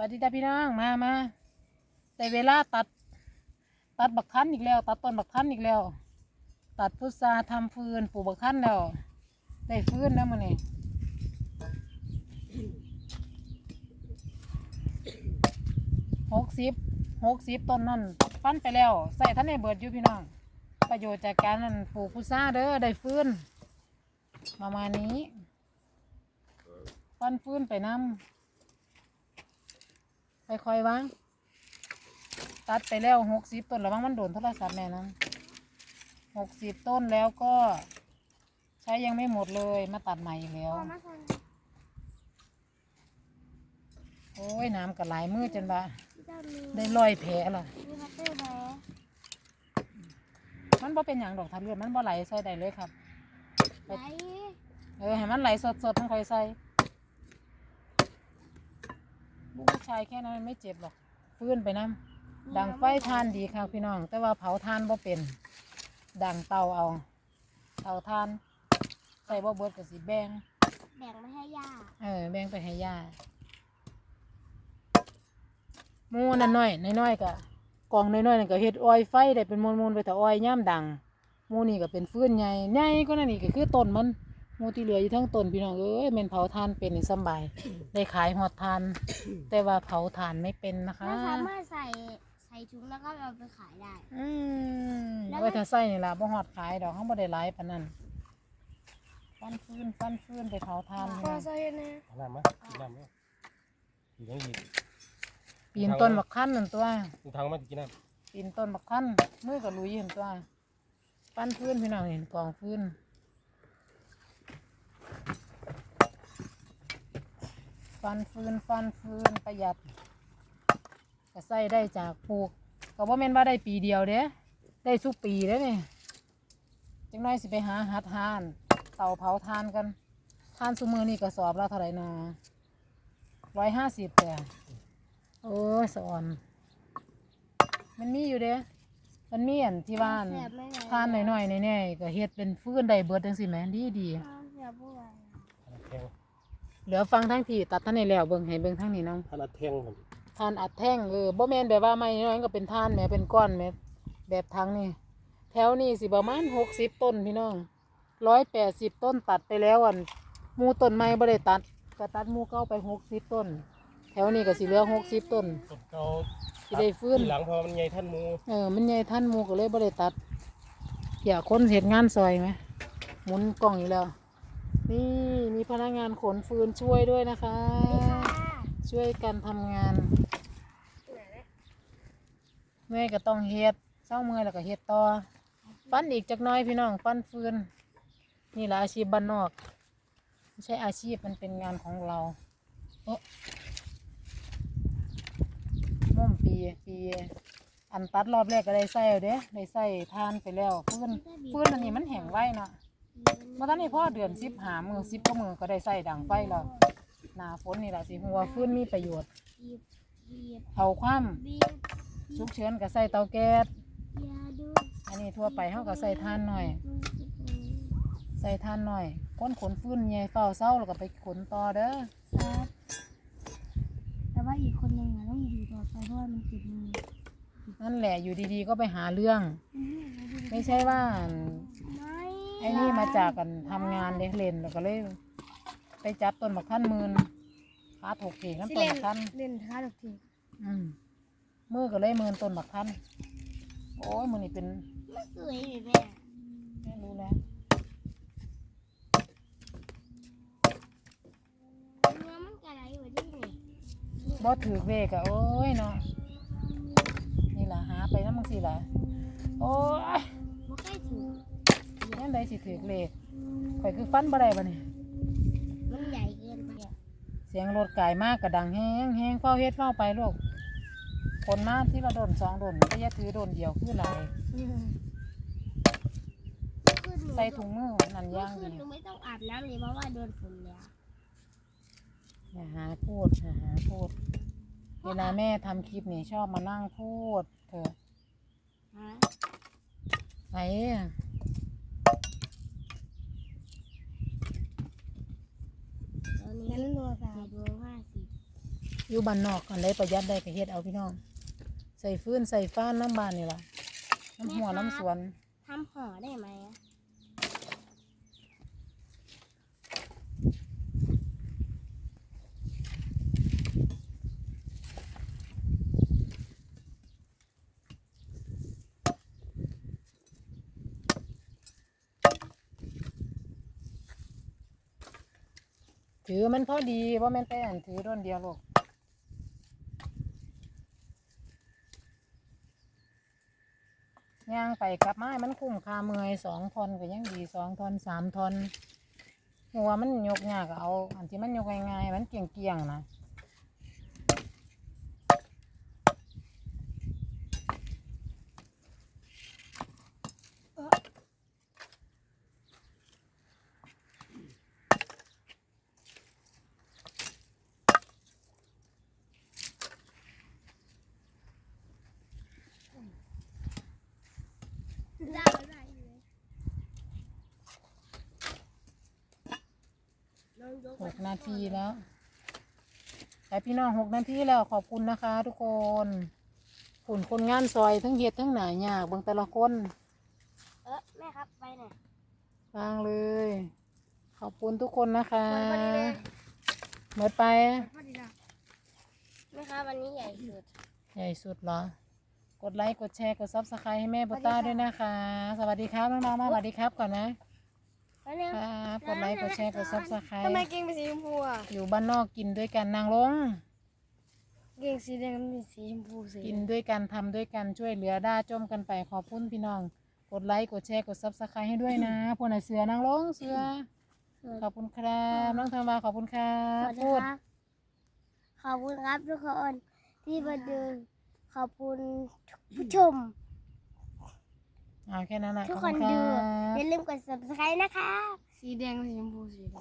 วัสดีจ้าพี่น้องมามาแต่เวลาตัด ตัดบักคั้นอีกแล้ว ตัดต้นบักคั้นอีกแล้ว ตัดพุทราทำฟืนปลูกบักคั้นแล้ว ได้ฟืนแล้วมันนี่หกสิบหกสิบต้นนั่นปั้นไปแล้ว ใส่ท่านในเบิดอยู่พี่น้อง ประโยชน์จากการนั่นปลูกพุทราเด้อได้ฟืนประมาณนี้ปั้นฟืนไปน้ำ คอยวางตัดไปแล้วหกสิบต้นระวังมันโดนโทรศัพท์แม่นั้นหกสิบต้นแล้วก็ ใช้ยังไม่หมดเลยมาตัดใหม่อีกแล้ว โอ้ยน้ำก็ไหลายมือจนว่าได้ลอยแผลล่ะมีพัตเตอร์ไหมมันบ่เป็นอย่างดอกทับเลือดมันบ่ไหลใส่ได้เลยครับไหนเออให้มันไหลสดๆมันค่อยใส่ ลูกผู้ชายแค่นั้นมันไม่เจ็บหรอกฟื้นไปน้ำดังไฟทานดีค่ะพี่น้อง แต่ว่าเผาทานบ่เป็น ดังเตาเอา เตาทาน ใส่บ่เบิดก็สิแบ่งแบ่งไม่ให้ย่าเออแบ่งไปให้ย่าหมูนั่นน้อยน้อยๆก็กองน้อยๆนั่นก็เฮ็ดอ้อยไฟได้เป็นมวนๆไปแต่อ้อยย่ามดังหมูนี่ก็เป็นฟืนใหญ่ใหญ่ก็นั่นนี่ก็คือต้นมัน หมูที่เหลืออยู่ทั้งต้นพี่น้องเอ้ยแม่นเผาทานเป็นนี่สำบายได้ขายหอดทาน แต่ว่าเผาทานไม่เป็นนะคะ เราสามารถใส่ใส่ถุงแล้วก็เอาไปขายได้ อืมแล้วไว้ถ้าใส่นี่ล่ะบ่ฮอดขายดอกเขาบ่ได้หลายปานนั้นฟันฟืนฟันฟืนไปเผาทานพี่น้องใส่นะเอาน้ำมั้ยกินน้ำมั้ยกินยังอีกปีนต้นบักคั้นนั่นตัวกินทางมั้ยกินน้ปีนต้นบักคั้นมือกับลุยเห็นตัวปั้นพื้นพี่น้องเห็นกองพื้น ฟันฟืนฟันฟืนประหยัดก็ใส่ได้จากปลูกก็ว่าแม่นว่าได้ปีเดียวเด้ได้สุกปีเด้เนี่ยจังน้อยสิไปหาหัดทาน เตาเผาทานกันทานสุมือนี่กระสอบละเท่าไหร่นอร้อยห้าสิบแต่โอ้ยสะอ่อน มันมีอยู่เด้มันมีอันที่บ้านแสบไหมไหนทานหน่อยๆแน่ๆก็เฮ็ดเป็นฟื้นได้เบิดจังซี่แหมดีดี เหลือฟังทั้งที่ตัดท่านในแล้วเบิ่งให้เบิ่งทั้งนี้น้องทานแทงผมทานอัดแท่งเออบ่แม่นแบบว่าไม่น้อยก็เป็นทานแหมเป็นก้อนแหมแบบทั้งนี่แถวนี้สิประมาณ60ต้นพี่น้อง180ต้นตัดไปแล้วอันหมู่ต้นไม้บ่ได้ตัดก็ตัดหมู่เก่าไป60ต้น แถวนี้ก็สิเหลือ60ต้นต้นเก่าสิได้ฟื้นทีหลังพอมันใหญ่ท่านหมูเออมันใหญ่ท่านหมูก็เลยบ่ได้ตัดเกี่ยคนเห็ดงานซอยไหมหมุนกล่องอยู่แล้วนี่ มีพนักงานขนฟืนช่วยด้วยนะคะนี่ค่ะช่วยกันทำงาน เมื่อยก็ต้องเฮ็ดเศร้าเมื่อยแล้วก็เฮ็ดต่อปั้นอีกจักหน้อยพี่น้องปั้นฟืน นี่แหละอาชีพบ้านนอกไม่ใช่อาชีพมันเป็นงานของเราโอะม่วมปีปีอันตัดรอบแรกก็ได้ใส่เอาเด้ได้ใส่ทานไปแล้วฟืนฟืนอันนี้มันแห้งไว้เนาะ เมื่อตอนนี้พ่อเดือนสิบหามือสิบก็มือก็ได้ใส่ดังไฟแล้วหนาฝนนี่แหละสิหัวฟืนมีประโยชน์บีบบีบเอาความบีบฉุกเฉินก็ใส่เตาแก๊สอย่าดูอันนี้ทั่วไปเขาก็ใส่ทานหน่อย ใส่ทานหน่อยก้นขนฟืนใหญ่เฝ้าเศร้าแล้วก็ไปขนต่อเด้อครับแต่ว่าอีกคนหนึ่งอะต้องอยู่ต่อไปเพราะว่ามันติดมือนั่นแหละอยู่ดีๆก็ไปหาเรื่องอืมไม่ใช่ว่า ไม่ไอ้นี่มาจากกันทำงานเด็กเล่นแล้วก็เลยไปจับต้นบักท่านมืนขาถกเถีน้ำต้นบักท่าน เล่นท้าดอกทีอืมมือก็เลยมืนต้นบักท่าน โอ้ยมือนี่เป็นมันสวยเลยแม่ไม่รู้แล้วเนื้อมันกระไรอยู่ที่นี่บ่ถือเวกอะโอ้ยเนาะนี่ล่ะหาไปน้ำมังสิล่ะโอ้ยมันใกล้ถึง นั่นใดสิถือเลขข่อยคือฟันบ่ได้บ่เนี่ยมันใหญ่เกินไปอะเสียงรถไก่มากกระดังแห้งแห้งเฝ้าเฮ็ดเฝ้าไปลูกคนมาที่ละโดนสองโดนก็อย่าถือโดนเดียวคือหลายอืมคือหนูใส่ถุงมือนั่นเมื่ย่าองคืดีนหนูไม่ต้องอาบน้ำเลยเพราะว่าโดนฝนแล้วอย่าหาพูดอย่าหาพูด เวลาแม่ทำคลิปนี่ชอบมานั่งพูดเถอะฮะไอ้ตอนนี้โทรศัพท์โมงห้าสิบอยู่บ้านนอกกันได้ประหยัดได้ก็เฮ็ดเอาพี่น้อง ใส่ฟืนใส่ฟ้านน้ำบานนี่ล่ะน้ำหัวน้ำสวน ทำห่อได้ไหมอะ ถือมันพอดีว่าแม่นแต่นถือด้นเดียวลูกย่างไปกลับมามันคุ้มค่าเมื่อยสองทอนก็ยังดีสองทอนสามทอนหัวมันยกยากเอา อันที่มันยกง่ายๆมันเกี่ยงเกี่ยงๆนะ ได้ได้เลยลองยก หกนาทีแล้วแต่พี่น้องหกนาทีแล้วขอบคุณนะคะ ทุกคนผุนคนงานซอยทั้งเฮ็ดทั้งหนายากเบางแต่ละคนเออแม่ครับไปหน่อยฟังเลย ขอบคุณทุกคนนะคะพอดีเลยหมดไปพอดีละแม่ครับวันนี้ใหญ่สุด ใหญ่สุดเหรอ กดไลค์ กดแชร์ กดซับสไครต์ให้แม่โบต้าด้วยนะคะ สวัสดีครับ น้องๆมาสวัสดีครับก่อนนะแล้วเนี่ย ครับกดไลค์กดแชร์กดซับสไครทำไมต์เก่งเป็นสีชมพูอะอยู่บ้านนอกกินด้วยกันนางลง เก่งสีแดงมันเป็นสีชมพูสีกินด้วยกันทำด้วยกันช่วยเหลือด้าจมกันไปขอบคุณพี่น้อง กดไลค์กดแชร์กดซับสไครต์ให้ด้วยนะพวกไหนเสือนางลงเสือขอบคุณครับน้องธรรมาขอบคุณครัสบวัสดีพูดครับ ขอบคุณครับทุกคนที่มาดูขอบคุณผู้ชม เอาแค่นั้นแหละทุกขอบคคุนณคดูรับ อย่าลืมกด subscribe นะคะ สีแดงสีชมพูสีแดง